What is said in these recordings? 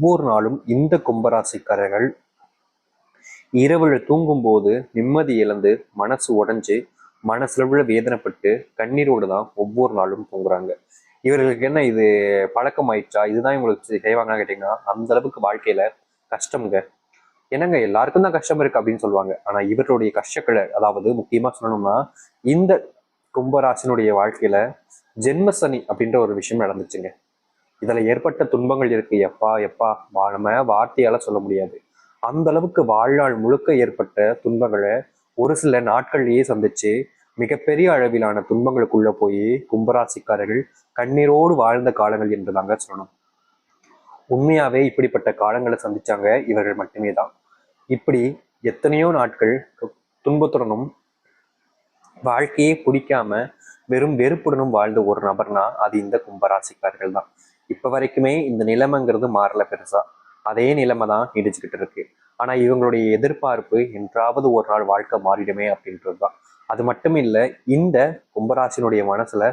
ஒவ்வொரு நாளும் இந்த கும்பராசிக்காரர்கள் இரவுல தூங்கும்போது நிம்மதி இழந்து மனசு உடைஞ்சு மனசுல வேதனைப்பட்டு கண்ணீரோடு தான் ஒவ்வொரு நாளும் தூங்குறாங்க. இவர்களுக்கு என்ன இது பழக்கமாயிடுச்சா? இதுதான் இவங்களுக்கு செய்வாங்கன்னு கேட்டிங்கன்னா அந்த அளவுக்கு வாழ்க்கையில கஷ்டம்ங்க. என்னங்க எல்லாருக்கும் தான் கஷ்டம் இருக்கு அப்படின்னு சொல்லுவாங்க. ஆனா இவருடைய கஷ்டக்களை அதாவது முக்கியமா சொல்லணும்னா இந்த கும்பராசினுடைய வாழ்க்கையில ஜென்மசனி அப்படின்ற ஒரு விஷயம் நடந்துச்சுங்க. இதுல ஏற்பட்ட துன்பங்கள் இருக்கு. எப்பா எப்பா வா- நம்ம வார்த்தையால சொல்ல முடியாது. அந்த அளவுக்கு வாழ்நாள் முழுக்க ஏற்பட்ட துன்பங்களை ஒரு சில நாட்கள்லயே சந்திச்சு மிகப்பெரிய அளவிலான துன்பங்களுக்குள்ள போய் கும்பராசிக்காரர்கள் கண்ணீரோடு வாழ்ந்த காலங்கள் என்று தாங்க சொல்லணும். உண்மையாவே இப்படிப்பட்ட காலங்களை சந்திச்சாங்க இவர்கள் மட்டுமே தான். இப்படி எத்தனையோ நாட்கள் துன்பத்துடனும் வாழ்க்கையே பிடிக்காம வெறும் வெறுப்புடனும் வாழ்ந்த ஒரு நபர்னா அது இந்த கும்பராசிக்காரர்கள் தான். இப்போ வரைக்குமே இந்த நிலைமைங்கிறது மாறல பெருசா. அதே நிலைமை தான் நீடிச்சுக்கிட்டு இருக்கு. ஆனா இவங்களுடைய எதிர்பார்ப்பு என்றாவது ஒரு நாள் வாழ்க்கை மாறிடுமே அப்படின்றது தான் அது மட்டும் இல்லை இந்த கும்பராசினுடைய மனசுல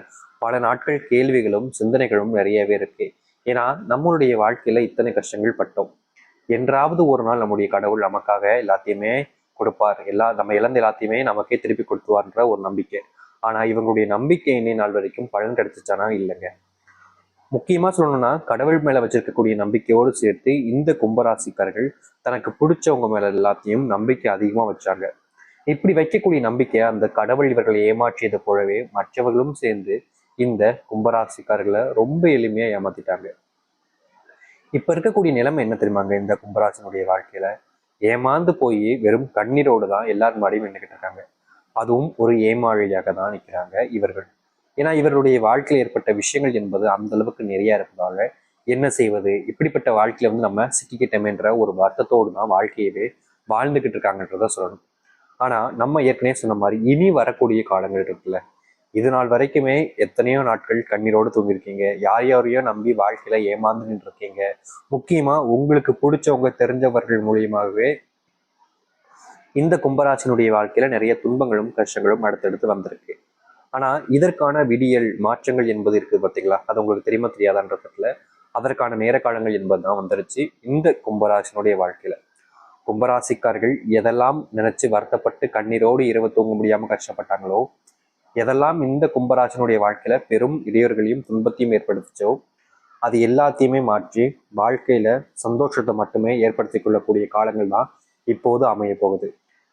பல நாட்கள் கேள்விகளும் சிந்தனைகளும் நிறையவே இருக்கு. ஏன்னா நம்மளுடைய வாழ்க்கையில இத்தனை கஷ்டங்கள் பட்டோம். என்றாவது ஒரு நாள் நம்முடைய கடவுள் நமக்காக எல்லாத்தையுமே கொடுப்பார். எல்லா நம்ம இழந்த எல்லாத்தையுமே நமக்கே திருப்பி கொடுத்துவார்ன்ற ஒரு நம்பிக்கை. ஆனா இவங்களுடைய நம்பிக்கை இன்னை நாள் வரைக்கும் பலன் கிடைச்சிச்சானா? இல்லைங்க. முக்கியமா சொல்லணும்னா கடவுள் மேல வச்சிருக்கக்கூடிய நம்பிக்கையோடு சேர்த்து இந்த கும்பராசிக்காரர்கள் தனக்கு பிடிச்சவங்க மேல எல்லாத்தையும் நம்பிக்கை அதிகமா வச்சாங்க. இப்படி வைக்கக்கூடிய நம்பிக்கை அந்த கடவுள் இவர்களை ஏமாற்றியது போலவே மற்றவர்களும் சேர்ந்து இந்த கும்பராசிக்காரர்களை ரொம்ப எளிமையா ஏமாத்திட்டாங்க. இப்ப இருக்கக்கூடிய நிலைமை என்ன தெரியுமாங்க? இந்த கும்பராசினுடைய வாழ்க்கையில ஏமாந்து போய் வெறும் கண்ணீரோடு தான் எல்லாரும் மாடியும் நின்றுக்கிட்டு இருக்காங்க. அதுவும் ஒரு ஏமாழியாக தான் நிற்கிறாங்க இவர்கள். ஏன்னா இவருடைய வாழ்க்கையில் ஏற்பட்ட விஷயங்கள் என்பது அந்த அளவுக்கு நிறைய இருப்பதால என்ன செய்வது? இப்படிப்பட்ட வாழ்க்கையில வந்து நம்ம சிக்கிக்கிட்டோமேன்ற ஒரு வருத்தத்தோடு தான் வாழ்க்கையவே வாழ்ந்துகிட்டு இருக்காங்கன்றத சொல்லணும். ஆனா நம்ம ஏற்கனவே சொன்ன மாதிரி இனி வரக்கூடிய காலங்கள் இருக்குல்ல. இது நாள் வரைக்குமே எத்தனையோ நாட்கள் கண்ணீரோடு தூங்கியிருக்கீங்க. யார் யாரையோ நம்பி வாழ்க்கையில ஏமாந்து இருக்கீங்க முக்கியமா உங்களுக்கு பிடிச்சவங்க தெரிஞ்சவர்கள் மூலியமாகவே இந்த கும்பராசினுடைய வாழ்க்கையில நிறைய துன்பங்களும் கஷ்டங்களும் அடுத்தடுத்து வந்திருக்கு. ஆனால் இதற்கான விடியல் மாற்றங்கள் என்பது இருக்குது பார்த்தீங்களா? அது உங்களுக்கு தெரியுமா தெரியாதான்றதுல அதற்கான நேர காலங்கள் என்பதுதான் வந்துருச்சு. இந்த கும்பராசினுடைய வாழ்க்கையில். கும்பராசிக்காரர்கள் எதெல்லாம் நினைச்சு வருத்தப்பட்டு கண்ணீரோடு இரவு தூங்க முடியாமல் கஷ்டப்பட்டாங்களோ எதெல்லாம் இந்த கும்பராசினுடைய வாழ்க்கையில பெரும் இடையூறுகளையும் துன்பத்தையும் ஏற்படுத்துச்சோ அது எல்லாத்தையுமே மாற்றி வாழ்க்கையில சந்தோஷத்தை மட்டுமே ஏற்படுத்தி கொள்ளக்கூடிய காலங்கள் தான் இப்போது அமைய போகுது.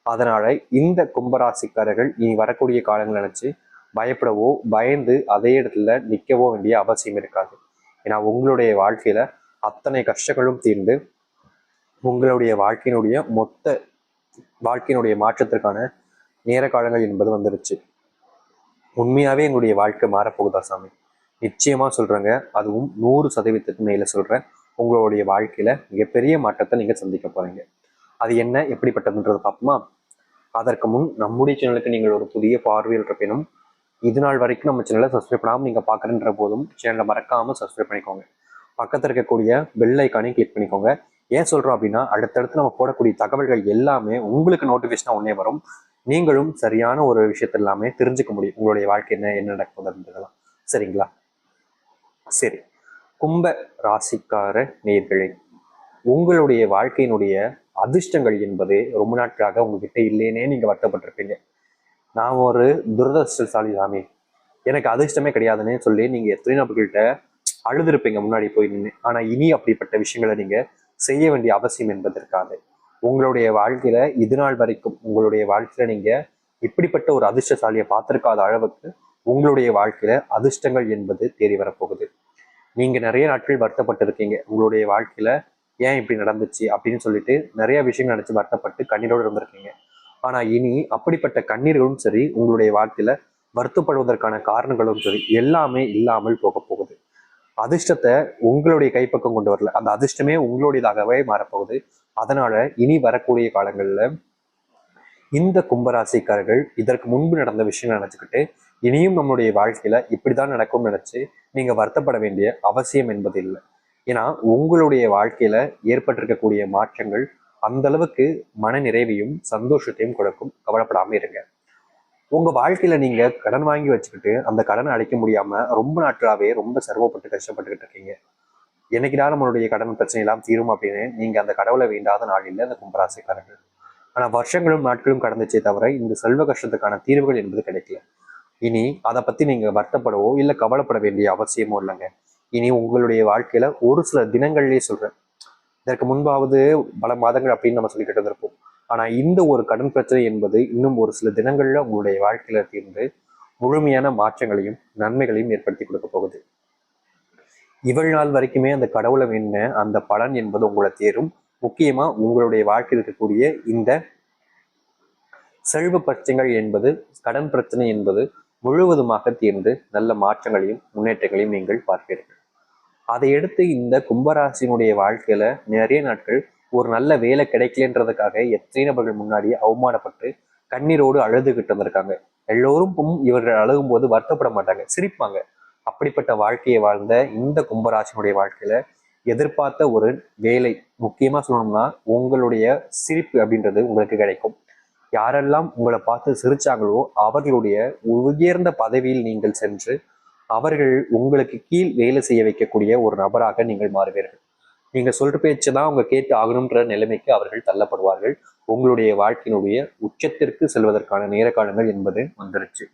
அதனால இந்த கும்பராசிக்காரர்கள் இனி வரக்கூடிய காலங்கள் நினைச்சு பயப்படவோ பயந்து அதே இடத்துல நிற்கவோ வேண்டிய அவசியம் இருக்காது. ஏன்னா உங்களுடைய வாழ்க்கையில அத்தனை கஷ்டங்களும் தீர்ந்து உங்களுடைய வாழ்க்கையினுடைய மொத்த வாழ்க்கையினுடைய மாற்றத்திற்கான நேர காலங்கள் என்பது வந்துருச்சு. உண்மையாவே எங்களுடைய வாழ்க்கை மாறப்போகுதா சாமி? நிச்சயமா சொல்றேங்க. அதுவும் நூறு சதவீதத்துக்கு மேல சொல்றேன். உங்களுடைய வாழ்க்கையில மிகப்பெரிய மாற்றத்தை நீங்க சந்திக்க போறீங்க. அது என்ன எப்படிப்பட்டதுன்றது பார்ப்போமா? அதற்கு முன் நம்முடைய சேனலுக்கு நீங்கள் ஒரு புதிய பார்வையில் இருப்பினும் இது நாள் வரைக்கும் நம்ம சேனலை சப்ஸ்கிரைப் பண்ணாமல் நீங்கள் பார்க்குறன்ற போதும் சேனலை மறக்காமல் சப்ஸ்கிரைப் பண்ணிக்கோங்க. பக்கத்தில் இருக்கக்கூடிய பெல் ஐக்கானையும் கிளிக் பண்ணிக்கோங்க. ஏன் சொல்கிறோம் அப்படின்னா அடுத்தடுத்து நம்ம போடக்கூடிய தகவல்கள் எல்லாமே உங்களுக்கு நோட்டிஃபிகேஷனாக ஒன்றே வரும். நீங்களும் சரியான ஒரு விஷயத்த எல்லாமே தெரிஞ்சுக்க முடியும். உங்களுடைய வாழ்க்கை என்ன என்ன நடக்குதுன்றதெல்லாம் சரிங்களா? சரி. கும்ப ராசிக்கார நேர்களை உங்களுடைய வாழ்க்கையினுடைய அதிர்ஷ்டங்கள் என்பது ரொம்ப நாட்களாக உங்ககிட்ட இல்லைன்னே நீங்கள் வருத்தப்பட்டிருப்பீங்க. நான் ஒரு துரதிருஷ்டசாலி சாமி. எனக்கு அதிர்ஷ்டமே கிடையாதுன்னு சொல்லி நீங்க எத்தனை நபர்கள்ட்ட அழுதுருப்பீங்க முன்னாடி போய் நின்று ஆனா இனி அப்படிப்பட்ட விஷயங்களை நீங்க செய்ய வேண்டிய அவசியம் என்பது இருக்காது உங்களுடைய வாழ்க்கையில இது நாள் வரைக்கும் உங்களுடைய வாழ்க்கையில நீங்க இப்படிப்பட்ட ஒரு அதிர்ஷ்டசாலியை பார்த்திருக்காத அளவுக்கு உங்களுடைய வாழ்க்கையில அதிர்ஷ்டங்கள் என்பது தேடி வரப்போகுது. நீங்க நிறைய நாட்கள் வருத்தப்பட்டிருக்கீங்க. உங்களுடைய வாழ்க்கையில ஏன் இப்படி நடந்துச்சு அப்படின்னு சொல்லிட்டு நிறைய விஷயங்கள் நினைச்சு வருத்தப்பட்டு கண்ணீரோடு இருந்திருக்கீங்க. ஆனா இனி அப்படிப்பட்ட கண்ணீர்களும் சரி உங்களுடைய வாழ்க்கையில வருத்தப்படுவதற்கான காரணங்களும் சரி எல்லாமே இல்லாமல் போக போகுது. அதிர்ஷ்டத்தை உங்களுடைய கைப்பக்கம் கொண்டு வரல. அந்த அதிர்ஷ்டமே உங்களுடையதாகவே மாறப்போகுது. அதனால இனி வரக்கூடிய காலங்கள்ல இந்த கும்பராசிக்காரர்கள் இதற்கு முன்பு நடந்த விஷயம் நினைச்சுக்கிட்டு இனியும் நம்மளுடைய வாழ்க்கையில இப்படிதான் நடக்கும்னு நினைச்சு நீங்க வருத்தப்பட வேண்டிய அவசியம் என்பது இல்லை ஏன்னா உங்களுடைய வாழ்க்கையில ஏற்பட்டிருக்கக்கூடிய மாற்றங்கள் அந்த அளவுக்கு மன நிறைவையும் சந்தோஷத்தையும் கொடுக்கும். கவலைப்படாம இருங்க. உங்க வாழ்க்கையில நீங்க கடன் வாங்கி வச்சுக்கிட்டு அந்த கடனை அடைக்க முடியாம ரொம்ப நாட்களாவே ரொம்ப சிரமப்பட்டு கஷ்டப்பட்டுக்கிட்டு இருக்கீங்க. என்னைக்கினாலும் நம்மளுடைய கடன் பிரச்சனை எல்லாம் தீரும் அப்படின்னு நீங்க அந்த கடவுளை வேண்டாத நாள் இல்லை அந்த கும்பராசிக்காரர்கள். ஆனா வருஷங்களும் நாட்களும் கடந்துச்சே தவிர இந்த செல்வ கஷ்டத்துக்கான தீர்வுகள் என்பது கிடைக்கல. இனி அதை பத்தி நீங்க வருத்தப்படவோ இல்ல கவலைப்பட வேண்டிய அவசியமோ இல்லைங்க. இனி உங்களுடைய வாழ்க்கையில ஒரு சில தினங்கள்லயே சொல்றேன். இதற்கு முன்பாவது பல மாதங்கள் அப்படின்னு நம்ம சொல்லிக்கிட்டு இருந்திருப்போம். ஆனா இந்த ஒரு கடன் பிரச்சனை என்பது இன்னும் ஒரு சில தினங்கள்ல உங்களுடைய வாழ்க்கையில தீர்ந்து முழுமையான மாற்றங்களையும் நன்மைகளையும் ஏற்படுத்தி கொடுக்க போகுது. இவள் நாள் வரைக்குமே அந்த கடவுளை வேண்ட அந்த பலன் என்பது உங்களை தேரும். முக்கியமா உங்களுடைய வாழ்க்கையில் இருக்கக்கூடிய இந்த செல்வ பிரச்சனைகள் என்பது கடன் பிரச்சனை என்பது முழுவதுமாக தீர்ந்து நல்ல மாற்றங்களையும் முன்னேற்றங்களையும் நீங்கள் பார்ப்பீர்கள். அதை எடுத்து இந்த கும்பராசினுடைய வாழ்க்கையில நிறைய நாட்கள் ஒரு நல்ல வேலை கிடைக்கலன்றதுக்காக எத்தனை நபர்கள் முன்னாடி அவமானப்பட்டு கண்ணீரோடு அழுதுகிட்டு இருந்திருக்காங்க எல்லோரும் இவர்கள் அழுகும் போது வருத்தப்பட மாட்டாங்க சிரிப்பாங்க. அப்படிப்பட்ட வாழ்க்கையை வாழ்ந்த இந்த கும்பராசினுடைய வாழ்க்கையில எதிர்பார்த்த ஒரு வேலை முக்கியமா சொல்லணும்னா உங்களுடைய சிரிப்பு அப்படின்றது உங்களுக்கு கிடைக்கும். யாரெல்லாம் உங்களை பார்த்து சிரிச்சாங்களோ அவர்களுடைய உயர்ந்த பதவியில் நீங்கள் சென்று அவர்கள் உங்களுக்கு கீழ் வேலை செய்ய வைக்கக்கூடிய ஒரு நபராக நீங்கள் மாறுவீர்கள். நீங்க சொல்ற பேச்சு தான் அவங்க கேட்டு ஆகணுன்ற நிலைமைக்கு அவர்கள் தள்ளப்படுவார்கள். உங்களுடைய வாழ்க்கையினுடைய உச்சத்திற்கு செல்வதற்கான நேர காலங்கள் என்பது வந்துருச்சு.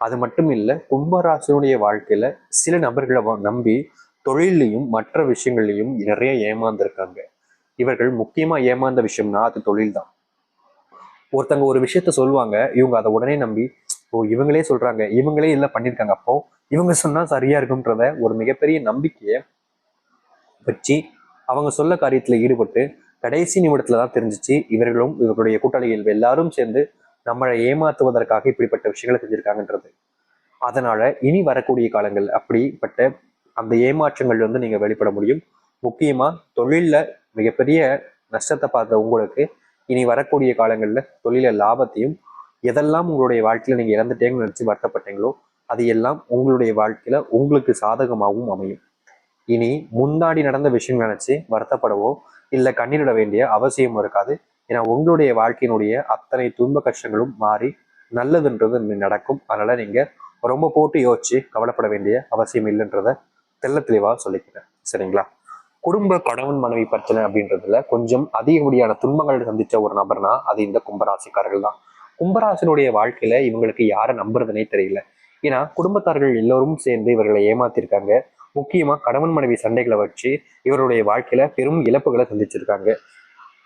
அது மட்டும் இல்லை கும்பராசனுடைய வாழ்க்கையில சில நபர்களை நம்பி தொழிலையும் மற்ற விஷயங்கள்லையும் நிறைய ஏமாந்துருக்காங்க. இவர்கள் முக்கியமா ஏமாந்த விஷயம்னா அது தொழில் தான் ஒருத்தங்க ஒரு விஷயத்த சொல்லுவாங்க இவங்க அதை உடனே நம்பி ஓ இவங்களே சொல்றாங்க. இவங்களே இல்லை பண்ணியிருக்காங்க அப்போ இவங்க சொன்னா சரியா இருக்கும்ன்றத ஒரு மிகப்பெரிய நம்பிக்கையை வச்சு அவங்க சொல்ல காரியத்துல ஈடுபட்டு கடைசி நிமிடத்துல தான் தெரிஞ்சிச்சு. இவர்களும் இவர்களுடைய கூட்டாளிகள் எல்லாரும் சேர்ந்து நம்மளை ஏமாத்துவதற்காக இப்படிப்பட்ட விஷயங்களை செஞ்சிருக்காங்கன்றது. அதனால இனி வரக்கூடிய காலங்கள் அப்படிப்பட்ட அந்த ஏமாற்றங்கள் வந்து நீங்க வெளிப்பட முடியும். முக்கியமா தொழில்ல மிகப்பெரிய நஷ்டத்தை பார்த்த உங்களுக்கு இனி வரக்கூடிய காலங்களில் தொழில லாபத்தையும் எதெல்லாம் உங்களுடைய வாழ்க்கையில் நீங்கள் இறந்துட்டேங்கன்னு நினச்சி வருத்தப்பட்டீங்களோ அது எல்லாம் உங்களுடைய வாழ்க்கையில் உங்களுக்கு சாதகமாகவும் அமையும். இனி முந்தாடி நடந்த விஷயம் நினச்சி வருத்தப்படவோ இல்லை கண்ணீரிட வேண்டிய அவசியம் இருக்காது. ஏன்னா உங்களுடைய வாழ்க்கையினுடைய அத்தனை துன்ப கஷ்டங்களும் மாறி நல்லதுன்றது நடக்கும். அதனால நீங்கள் ரொம்ப போட்டு யோசிச்சு கவலைப்பட வேண்டிய அவசியம் இல்லைன்றத தெல்ல தெளிவாக சொல்லிக்கிறேன். சரிங்களா? குடும்ப கணவன் மனைவி பிரச்சனை அப்படின்றதுல கொஞ்சம் அதிகப்படியான துன்பங்கள் சந்தித்த ஒரு நபர்னா அது இந்த கும்பராசிக்காரர்கள் தான். கும்பராசனுடைய வாழ்க்கையில இவங்களுக்கு யாரை நம்புறதுனே தெரியல. ஏன்னா குடும்பத்தார்கள் எல்லோரும் சேர்ந்து இவர்களை ஏமாத்திருக்காங்க. முக்கியமா கணவன் மனைவி சண்டைகளை வச்சு இவருடைய வாழ்க்கையில பெரும் இழப்புகளை சந்திச்சிருக்காங்க.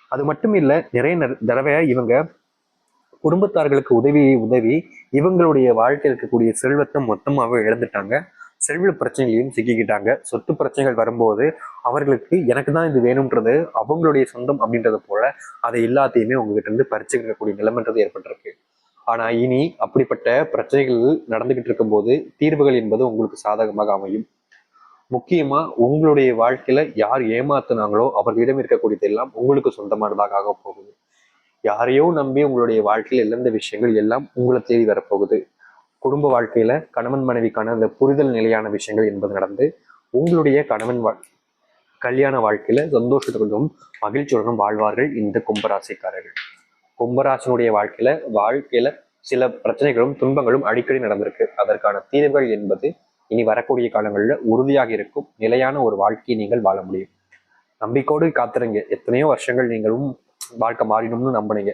அது மட்டும் இல்ல நிறைய தடவை இவங்க குடும்பத்தார்களுக்கு உதவி உதவி இவங்களுடைய வாழ்க்கையில் இருக்கக்கூடிய செல்வத்தை மொத்தமாகவே இழந்துட்டாங்க. செல்வ பிரச்சனைகளையும் சிக்கிக்கிட்டாங்க. சொத்து பிரச்சனைகள் வரும்போது அவர்களுக்கு எனக்கு தான் இது வேணும்ன்றது அவங்களுடைய சொந்தம் அப்படின்றது போல அதை எல்லாத்தையுமே உங்ககிட்ட இருந்து பறிச்சுக்கக்கூடிய நிலைமைன்றது ஏற்பட்டிருக்கு. ஆனா இனி அப்படிப்பட்ட பிரச்சனைகள் நடந்துகிட்டு இருக்கும்போது தீர்வுகள் என்பது உங்களுக்கு சாதகமாக அமையும். முக்கியமா உங்களுடைய வாழ்க்கையில யார் ஏமாத்துனாங்களோ அவர்களிடம் இருக்கக்கூடியது எல்லாம் உங்களுக்கு சொந்தமானதாக ஆக போகுது. யாரையோ நம்பி உங்களுடைய வாழ்க்கையில் இழந்த விஷயங்கள் எல்லாம் உங்களை தேடி வரப்போகுது. குடும்ப வாழ்க்கையில கணவன் மனைவிக்கான அந்த புரிதல் நிலையான விஷயங்கள் என்பது நடந்து உங்களுடைய கணவன் வா கல்யாண வாழ்க்கையில சந்தோஷத்துடனும் மகிழ்ச்சியுடனும் வாழ்வார்கள் இந்த கும்பராசிக்காரர்கள். கும்பராசினுடைய வாழ்க்கையில வாழ்க்கையில சில பிரச்சனைகளும் துன்பங்களும் அடிக்கடி நடந்திருக்கு. அதற்கான தீர்வுகள் என்பது இனி வரக்கூடிய காலங்களில் உறுதியாக இருக்கும் நிலையான ஒரு வாழ்க்கையை நீங்கள் வாழ முடியும். நம்பிக்கோடு காத்துறீங்க எத்தனையோ வருஷங்கள் நீங்களும் வாழ்க்கை மாறிடும்னு நம்பினீங்க.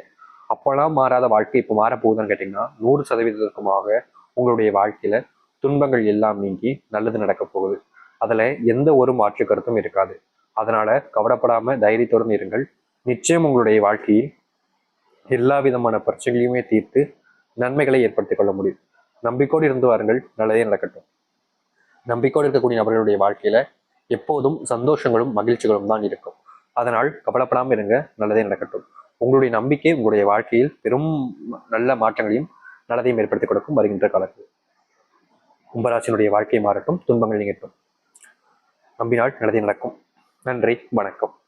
அப்போல்லாம் மாறாத வாழ்க்கை இப்போ மாறப்போகுதுன்னு கேட்டிங்கன்னா நூறு சதவீதத்துக்குமாக உங்களுடைய வாழ்க்கையில துன்பங்கள் எல்லாம் நீங்கி நல்லது நடக்க போகுது. அதுல எந்த ஒரு மாற்று கருத்தும் இருக்காது. அதனால கவலைப்படாம தைரியத்துடன் இருங்கள். நிச்சயம் உங்களுடைய வாழ்க்கையில் எல்லா விதமான பிரச்சனைகளையுமே தீர்த்து நன்மைகளை ஏற்படுத்திக் கொள்ள முடியும். நம்பிக்கோடு இருந்து வாருங்கள். நல்லதே நடக்கட்டும். நம்பிக்கோடு இருக்கக்கூடிய நபர்களுடைய வாழ்க்கையில எப்போதும் சந்தோஷங்களும் மகிழ்ச்சிகளும் தான் இருக்கும். அதனால் கவலைப்படாமல் இருங்க. நல்லதே நடக்கட்டும். உங்களுடைய நம்பிக்கை உங்களுடைய வாழ்க்கையில் பெரும் நல்ல மாற்றங்களையும் நல்லதையும் ஏற்படுத்தி கொடுக்கும் வருகின்ற காலத்தில். கும்பராசினுடைய வாழ்க்கை மாறட்டும் துன்பங்கள் நீங்கட்டும். நம்பினால் நல்லதே நடக்கும். நன்றி வணக்கம்.